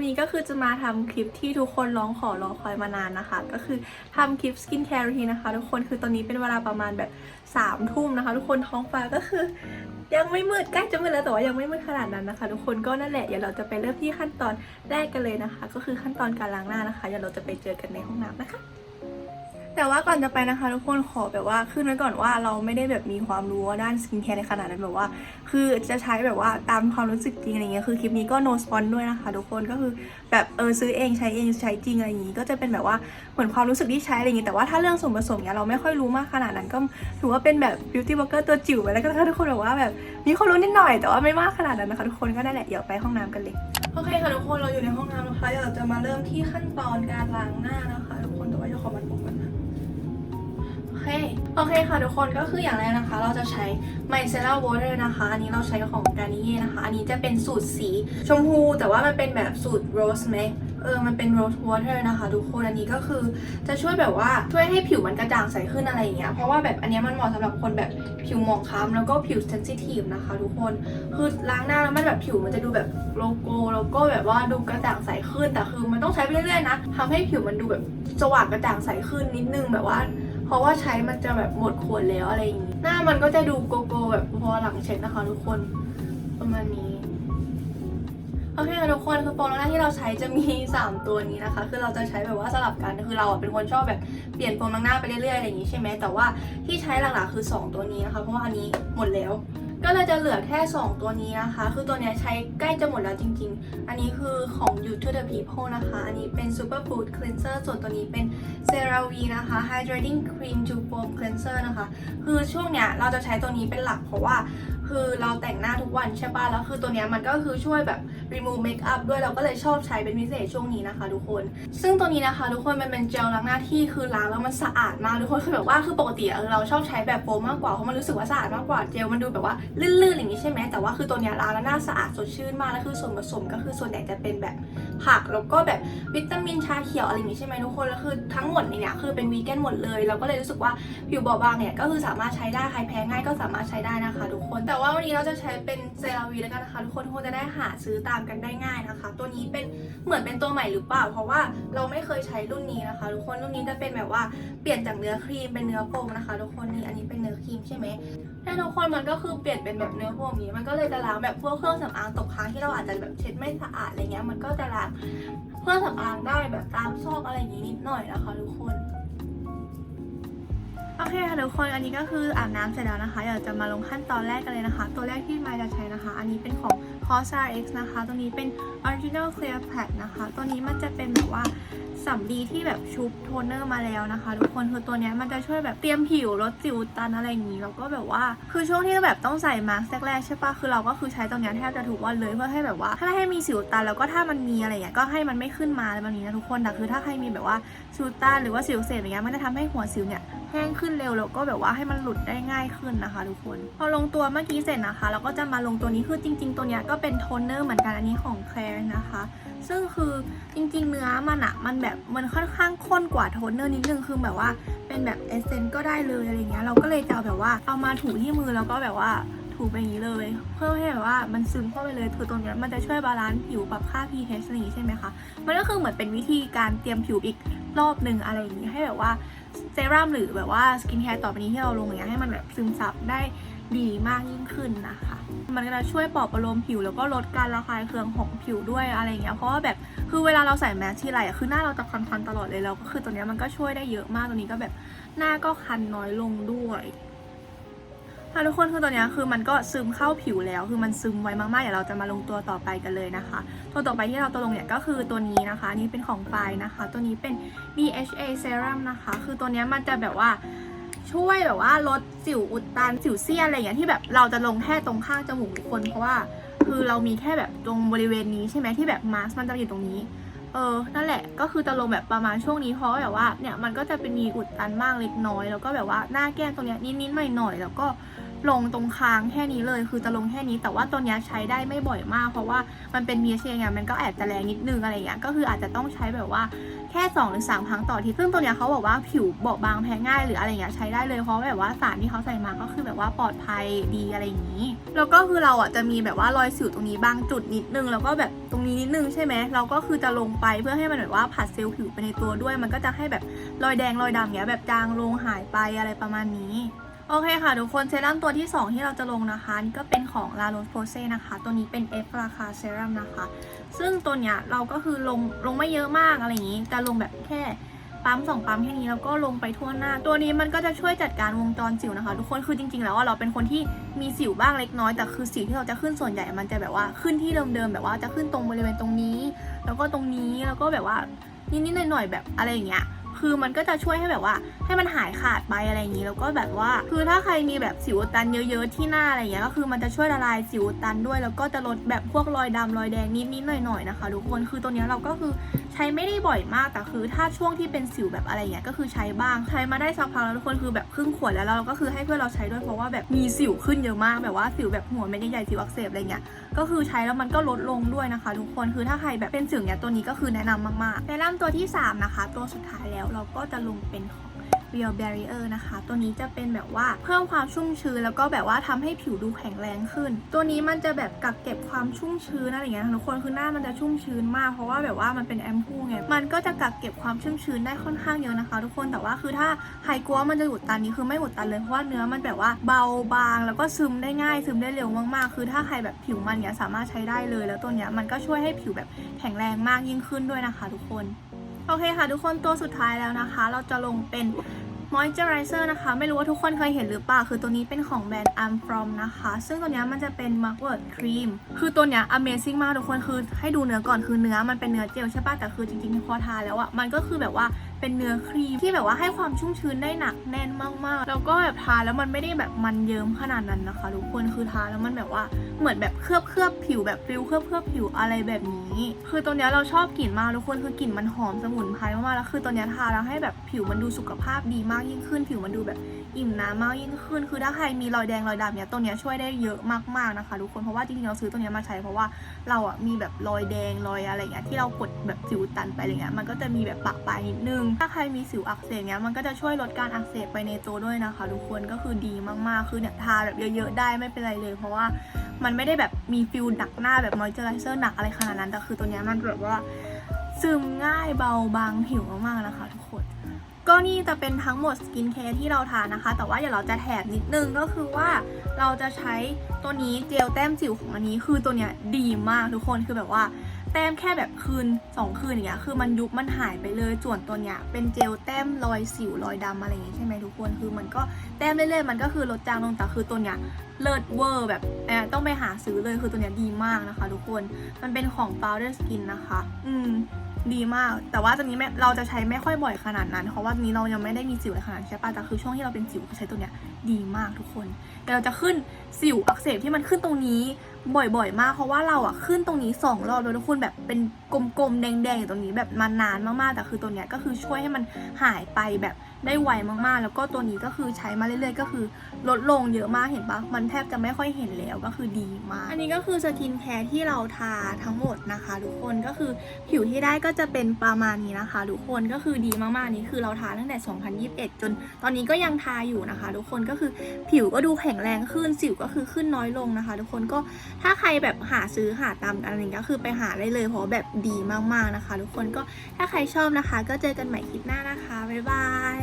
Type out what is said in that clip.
วันนี้ก็คือจะมาทำคลิปที่ทุกคนร้องขอรอคอยมานานนะคะ ก็คือทำคลิปสกินแคร์รูทีนะคะ ทุกคนคือตอนนี้เป็นเวลาประมาณแบบ3ามทุ่มนะคะ ทุกคนท้องฟ้าก็คือ ยังไม่มืดใกล้จะมืดแล้วแต่ว่ายังไม่มืดขนาดนั้นนะคะ ทุกคนก็นั่นแหละเดี๋ยวเราจะไปเริ่มที่ขั้นตอนแรกกันเลยนะคะ ก็คือขั้นตอนการล้างหน้านะคะเดี๋ยวเราจะไปเจอกันในห้องน้ำนะคะ แต่ว่าก่อนจะไปนะคะทุกคนขอแบบว่าขึ้นไว้ก่อนว่าเราไม่ได้แบบมีความรู้ด้านสกินแคร์ในขนาดนั้นแบบว่า คือจะใช้แบบว่าตามความรู้สึกจริงอะไรเงี้ยคือคลิปนี้ก็ no spon ด้วยนะคะทุกคนก็คือแบบเออซื้อเองใช้เองใช้จริงอะไรอย่างงี้ ก็จะเป็นแบบว่าเหมือนความรู้สึกที่ใช้อะไรอย่างงี้แต่ว่าถ้าเรื่องส่วนผสมเนี้ยเราไม่ค่อยรู้มากขนาดนั้นก็ถือว่าเป็นแบบ beauty blogger ตัวจิ๋วไปแล้วก็ทุกคนแบบว่าแบบมีความรู้นิดหน่อยแต่ว่าไม่มากขนาดนั้นนะคะทุกคนก็ได้แหละเดี๋ยวไปห้องน้ำกันเลยโอเคค่ะทุกคนเราอยู่ในห้องน้ำนะคะเดี๋ยวเราจะมาเริ่มที่ขั้นตอนการล้างหน้านะคะทุกคนแต่ว่าจะขอมันผมกันนะ เค โอเคค่ะทุกคนก็คืออย่างแรกนะคะ เราจะใช้ micellar water นะคะ อันนี้เราใช้ของ Garnier นะคะ อันนี้จะเป็นสูตรสีชมพู แต่ว่ามันเป็นแบบสูตร rose ไหมเออ มันเป็น rose water นะคะ ทุกคน อันนี้ก็คือจะช่วยแบบว่าช่วยให้ผิวมันกระจ่างใสขึ้นอะไรอย่างเงี้ย เพราะว่าแบบอันนี้มันเหมาะสำหรับคนแบบผิวหมองคล้ำแล้วก็ผิว sensitive นะคะ ทุกคน คือล้างหน้าแล้วมันแบบผิวมันจะดูแบบโลโก้แล้วก็แบบว่าดูกระจ่างใสขึ้น แต่คือมันต้องใช้ไปเรื่อยๆนะทำให้ผิวมันดูแบบสว่างกระจ่างใสขึ้นนิดนึงแบบว่า เพราะว่าใช้มันจะแบบหมดขวดแล้วอะไรอย่างนี้ หน้ามันก็จะดูโกโก้แบบพอหลังเช็ดนะคะทุกคนประมาณนี้โอเคค่ะทุกคนคือโปรล้างหน้าที่เราใช้จะมี 3 ตัวนี้นะคะ คือเราจะใช้แบบว่าสลับกันคือเราเป็นคนชอบแบบเปลี่ยนโปรล้างหน้าไปเรื่อยๆอะไรอย่างนี้ใช่ไหมแต่ว่าที่ใช้หลักๆคือ 2 ตัวนี้นะคะ เพราะว่าอันนี้หมดแล้ว ก็เลยจะเหลือแค่ 2 ตัวนี้นะคะ คือตัวนี้ใช้ใกล้จะหมดแล้วจริง ๆ อันนี้คือของ You to the People นะคะ อันนี้เป็น Superfood Cleanser ส่วนตัวนี้เป็น CeraVe นะคะ Hydrating Cream to Foam Cleanser นะคะ คือช่วงเนี้ยเราจะใช้ตัวนี้เป็นหลักเพราะว่า คือเราแต่งหน้าทุกวันใช่ป่ะแล้วคือตัวเนี้ยมันก็คือช่วยแบบ remove makeup ด้วยเราก็เลยชอบใช้เป็นพิเศษช่วงนี้นะคะ ทุกคน ซึ่งตัวนี้นะคะ ทุกคนมันเป็นเจลล้างหน้าที่คือล้างแล้วมันสะอาดมากทุกคนคือแบบว่าคือปกติเออเราชอบใช้แบบโฟมมากกว่าเพราะมันรู้สึกว่าสะอาดมากกว่าเจลมันดูแบบว่าลื่นๆอย่างนี้ใช่ไหมแต่ว่าคือตัวเนี้ยล้างแล้วหน้าสะอาดสดชื่นมากแล้วคือส่วนผสมก็คือส่วนใหญ่จะเป็นแบบผักแล้วก็แบบวิตามินชาเขียวอะไรอย่างนี้ใช่ไหมทุกคนแล้วคือทั้งหมดเนี่ยคือเป็นวีแกนหมดเลยเราก็เลยรู้สึกว่าผิวบอบบางเนี่ยก็คือสามารถใช้ได้ใครแพ้ง่ายก็สามารถใช้ได้นะคะ ทุกคนแต่ว่าวันนี้เราจะใช้เป็นเซราวีแล้วกันนะคะ ทุกคนทุกคนจะได้หาซื้อตามกันได้ง่ายนะคะ ตัวนี้เป็นเหมือนเป็นตัวใหม่หรือเปล่า เพราะว่าเราไม่เคยใช้รุ่นนี้นะคะ ทุกคนรุ่นนี้จะเป็นแบบว่าเปลี่ยนจากเนื้อครีมเป็นเนื้อโฟมนะคะ ทุกคนนี่อันนี้เป็นเนื้อครีมใช่ไหมถ้าทุกคนมันก็คือเปลี่ยนเป็นแบบเนื้อโฟมนี้ มันก็เลยจะล้างแบบพวกเครื่องสำอางตกค้างที่เราอาจจะแบบเช็ดไม่สะอาดอะไรเงี้ยมันก็จะล้างเครื่องสำอางได้แบบตามซอกอะไรอย่างนี้นิดหน่อยนะคะ ทุกคน โอเคค่ะทุกคนอันนี้ก็คืออาบน้ำเสร็จแล้วนะคะเดี๋ยวจะมาลงขั้นตอนแรกกันเลยนะคะ ตัวแรกที่มายจะใช้นะคะ อันนี้เป็นของ c o s r X นะคะ ตัวนี้เป็น Original Clear Pad นะคะ ตัวนี้มันจะเป็นแบบว่า สำลีที่แบบชุบโทนเนอร์มาแล้วนะคะ ทุกคนคือตัวนี้มันจะช่วยแบบเตรียมผิวลดสิวตันอะไรอย่างนี้แล้วก็แบบว่า คือช่วงที่แบบต้องใส่มาสก์แรกๆใช่ปะคือเราก็คือใช้ตรงนี้แทบจะทุกวันเลยเพื่อให้แบบว่าถ้าให้มีสิวตันแล้วก็ถ้ามันมีอะไรอย่างเงี้ยก็ให้มันไม่ขึ้นมาอะไรแบบนี้นะทุกคนแต่คือถ้าใครมีแบบว่าสิวตันหรือว่าสิวเสพอย่างเงี้ยมันจะทำให้หัวสิวเนี่ยแห้งขึ้นเร็วแล้วก็แบบว่าให้มันหลุดได้ง่ายขึ้นนะคะ ทุกคน พอลงตัวเมื่อกี้เสร็จนะคะเราก็จะมาลงตัวนี้คือจริง ๆ ตัวเนี้ยก็เป็นโทนเนอร์เหมือนกันอันนี้ของแคลร์นะคะ ซึ่งคือจริงๆเนื้อมันอะมันแบบมันค่อนข้างข้นกว่าโทนเนอร์นิดนึงคือแบบว่าเป็นแบบเอเซนต์ก็ได้เลยอะไรเงี้ยเราก็เลยจะเอาแบบว่าเอามาถูที่มือแล้วก็แบบว่าถูไปอย่างนี้เลย เพื่อให้แบบว่ามันซึมเข้าไปเลยคือตรงนี้มันจะช่วยบาลานซ์ผิวปรับค่า pH อะไรใช่ไหมคะมันก็คือเหมือนเป็นวิธีการเตรียมผิวอีกรอบหนึ่งอะไรอย่างงี้ให้แบบว่าเซรั่มหรือแบบว่าสกินแคร์ต่อไปนี้ที่เราลงอย่างเงี้ยให้มันแบบซึมซับได้ ดีมากยิ่งขึ้นนะคะ มันก็จะช่วยปลอบประโลมผิวแล้วก็ลดการระคายเคืองของผิวด้วยอะไรเงี้ย เพราะว่าแบบคือเวลาเราใส่แมสที่ไรอะคือหน้าเราจะคันๆตลอดเลยแล้วก็คือตัวเนี้ยมันก็ช่วยได้เยอะมากตัวนี้ก็แบบหน้าก็คันน้อยลงด้วยค่ะทุกคนคือตัวเนี้ยคือมันก็ซึมเข้าผิวแล้ว คือมันซึมไวมากๆเดี๋ยวเราจะมาลงตัวต่อไปกันเลยนะคะ ตัวต่อไปที่เราตัวลงเนี่ยก็คือตัวนี้นะคะนี่เป็นของไฟนะคะ ตัวนี้เป็น DHA Serum นะคะ คือตัวเนี้ยมันจะแบบว่า ช่วยแบบว่าลดสิวอุดตันสิวเซียนอะไรอย่างเงี้ยที่แบบเราจะลงแค่ตรงข้างจมูกทุกคนเพราะว่า คือเรามีแค่แบบตรงบริเวณนี้ใช่ไหมที่แบบมาสก์มันจะอยู่ตรงนี้เออ นั่นแหละ ก็คือจะลงแบบประมาณช่วงนี้เพราะแบบว่าเนี่ยมันก็จะเป็นมีอุดตันมากเล็กน้อย แล้วก็แบบว่าหน้าแก้มตรงเนี้ยนิดๆหน่อยๆแล้วก็ ลงตรงคางแค่นี้เลยคือจะลงแค่นี้ แต่ว่าตัวนี้ใช้ได้ไม่บ่อยมาก เพราะว่ามันเป็น BHA ไงมันก็แอบจะแรงนิดนึงอะไรอย่างเงี้ยก็คืออาจจะต้องใช้แบบว่าแค่2หรือ3ครั้งต่อทีซึ่งตัวเนี้ยเขาบอกว่าผิวเบาบางแพ้ง่ายหรืออะไรเงี้ยใช้ได้เลยเพราะแบบว่าสารที่เขาใส่มาก็คือแบบว่าปลอดภัยดีอะไรอย่างนี้ แล้วก็คือเราอะจะมีแบบว่ารอยสิวตรงนี้บางจุดนิดนึง แล้วก็แบบตรงนี้นิดนึงใช่ไหมเราก็คือจะลงไปเพื่อให้มันแบบว่าผัดเซลล์ผิวไปในตัวด้วย มันก็จะให้แบบรอยแดงรอยดำเนี้ยแบบจางลงหายไปอะไรประมาณนี้ โอเคค่ะ ทุกคนเซรั่มตัวที่ 2 ที่เราจะลงนะคะ นี่ก็เป็นของ La Roche Posay นะคะ ตัวนี้เป็น F ราคาเซรั่มนะคะ ซึ่งตัวเนี้ยเราก็คือลงลงไม่เยอะมากอะไรอย่างนี้จะลงแบบแค่ปั๊มสองปั๊มแค่นี้แล้วก็ลงไปทั่วหน้า ตัวนี้มันก็จะช่วยจัดการวงจรสิวนะคะ ทุกคนคือจริงๆ แล้วอะเราเป็นคนที่มีสิวบ้างเล็กน้อยแต่คือสิวที่เราจะขึ้นส่วนใหญ่มันจะแบบว่าขึ้นที่เดิมๆแบบว่าจะขึ้นตรงบริเวณตรงนี้ แล้วก็ตรงนี้แล้วก็แบบว่านิดๆหน่อยๆแบบอะไรอย่างเงี้ย คือมันก็จะช่วยให้แบบว่า ให้มันหายขาดไปอะไรอย่างนี้แล้วก็แบบว่า คือถ้าใครมีแบบสิวตันเยอะๆที่หน้าอะไรอย่างเงี้ยก็คือมันจะช่วยละลายสิวตันด้วย แล้วก็จะลดแบบพวกรอยดำรอยแดงนิดๆหน่อยๆนะคะทุกคนคือตัวเนี้ยเราก็คือใช้ไม่ได้บ่อยมากแต่คือถ้าช่วงที่เป็นสิวแบบอะไรเงี้ยก็คือใช้บ้างใช้มาได้สักพักแล้วทุกคนคือแบบครึ่งขวดแล้วเราก็คือให้เพื่อนเราใช้ด้วยเพราะว่าแบบมีสิวขึ้นเยอะมากแบบว่าสิวแบบหัวเม็ดใหญ่ๆสิวอักเสบอะไรเงี้ยก็คือใช้แล้วมันก็ลดลงด้วยนะคะ ทุกคนคือถ้าใครแบบเป็นสิวเนี้ยตัวนี้ก็คือแนะนำมากๆเซรั่มตัวที่ 3 นะคะ ตัวสุดท้ายแล้วเราก็จะลงเป็นของ Real Barrier นะคะ ตัวนี้จะเป็นแบบว่าเพิ่มความชุ่มชื้นแล้วก็แบบว่าทำให้ผิวดูแข็งแรงขึ้น ตัวนี้มันจะแบบกักเก็บความชุ่มชื้นอะไรอย่างเงี้ยทุกคนคือหน้ามันจะชุ่มชื้นมากเพราะว่าแบบว่ามันเป็นแอมพูไงมันก็จะกักเก็บความชุ่มชื้นได้ค่อนข้างเยอะนะคะ ทุกคนแต่ว่าคือถ้าใครกลัวมันจะอุดตันนี้คือไม่อุดตันเลยเพราะว่าเนื้อมันแบบว่าเบาบาง แล้วก็ซึมได้ง่ายซึมได้เร็วมากๆ คือถ้าใครแบบผิวมันเนี้ยสามารถใช้ได้เลย แล้วตัวเนี้ยมันก็ช่วยให้ผิวแบบแข็งแรงมากยิ่งขึ้นด้วยนะคะ ทุกคน โอเคค่ะทุกคนตัวสุดท้ายแล้วนะคะ เราจะลงเป็น moisturizer นะคะ ไม่รู้ว่าทุกคนเคยเห็นหรือเปล่า คือตัวนี้เป็นของแบรนด์ I'm From นะคะ ซึ่งตัวเนี้ยมันจะเป็น m a r k w o r d cream คือตัวเนี้ย amazing มากทุกคน คือให้ดูเนื้อก่อน คือเนื้อมันเป็นเนื้อเจลใช่ป่ะ แต่คือจริงๆพอทาแล้วอะมันก็คือแบบว่า เป็นเนื้อครีมที่แบบว่าให้ความชุ่มชื้นได้หนักแน่นมากๆ แล้วก็แบบทาแล้วมันไม่ได้แบบมันเยิ้มขนาดนั้นนะคะทุกคนคือทาแล้วมันแบบว่าเหมือนแบบเคลือบเคลือบผิวแบบฟิลเคลือบเคลือบผิวอะไรแบบนี้ คือตัวเนี้ยเราชอบกลิ่นมากทุกคนคือกลิ่นมันหอมสมุนไพรมากๆแล้วคือตัวเนี้ยทาแล้วให้แบบผิวมันดูสุขภาพดีมากยิ่งขึ้น ผิวมันดูแบบ อิ่มน้ำมากยิ่งขึ้น คือถ้าใครมีรอยแดงรอยดำเนี้ยตัวเนี้ยช่วยได้เยอะมากๆนะคะทุกคนเพราะว่าจริงๆเราซื้อตัวเนี้ยมาใช้เพราะว่าเราอะมีแบบรอยแดงรอยอะไรเงี้ยที่เรากดแบบสิวตันไปอะไรเงี้ยมันก็จะมีแบบปะปลายนิดนึง ถ้าใครมีสิวอักเสบเนี้ยมันก็จะช่วยลดการอักเสบไปในตัวด้วยนะคะทุกคนก็คือดีมากๆคือเนี่ยทาแบบเยอะๆได้ไม่เป็นไรเลย เพราะว่ามันไม่ได้แบบมีฟิลหนักหน้าแบบมอยเจอร์ไรเซอร์หนักอะไรขนาดนั้นแต่คือตัวเนี้ยมันแบบว่าซึมง่ายเบาบางผิวมากๆนะคะ ทุกคน ก็นี่จะเป็นทั้งหมดสกินแคร์ที่เราทานนะคะ แต่ว่าเดี๋ยวเราจะแถมนิดนึงก็คือว่าเราจะใช้ตัวนี้เจลแต้มสิวของอันนี้คือตัวเนี้ยดีมากทุกคนคือแบบว่าแต้มแค่แบบคืน 2 คืนอย่างเงี้ยคือมันยุบมันหายไปเลยส่วนตัวเนี้ยเป็นเจลแต้มรอยสิวรอยดำอะไรอย่างงี้ยใช่ไหมทุกคนคือมันก็แต้มเรื่อยๆมันก็คือลดจางลงแต่คือตัวเนี้ยเลิศเวอร์แบบเออต้องไปหาซื้อเลยคือตัวเนี้ยดีมากนะคะ ทุกคนมันเป็นของ Powder Skin นะคะ อืม ดีมาก แต่ว่าตัวนี้เราจะใช้ไม่ค่อยบ่อยขนาดนั้น เพราะว่าตอนนี้เรายังไม่ได้มีสิวอะไรขนาดใช่ปะแต่คือช่วงที่เราเป็นสิวใช้ตัวเนี้ยดีมากทุกคน แต่เราจะขึ้นสิวอักเสบที่มันขึ้นตรงนี้บ่อยๆ มาก เพราะว่าเราอะขึ้นตรงนี้สองรอบแล้วทุกคนแบบเป็นกลมๆ แดงๆอยู่ตรงนี้แบบมานานมากๆ แต่คือตัวเนี้ยก็คือช่วยให้มันหายไปแบบได้ไวมากๆ แล้วก็ตัวนี้ก็คือใช้มาเรื่อยๆ ก็คือลดลงเยอะมากเห็นปะมันแทบจะไม่ค่อยเห็นแล้วก็คือดีมาก อันนี้ก็คือสกินแคร์ที่เราทาทั้งหมดนะคะทุกคนก็คือผิวที่ได้ก็จะเป็นประมาณนี้นะคะทุกคนก็คือดีมากๆนี่คือเราทาตั้งแต่ 2021 จนตอนนี้ก็ยังทาอยู่นะคะ ทุกคนก็คือผิวก็ดูแข็งแรงขึ้นสิวก็คือขึ้นน้อยลงนะคะ ทุกคนก็ ถ้าใครแบบหาซื้อหาตามอะไรอย่างเงี้ยก็คือไปหาได้เลยเพราะแบบดีมากๆนะคะ ทุกคนก็ถ้าใครชอบนะคะ ก็เจอกันใหม่คลิปหน้านะคะบ๊ายบาย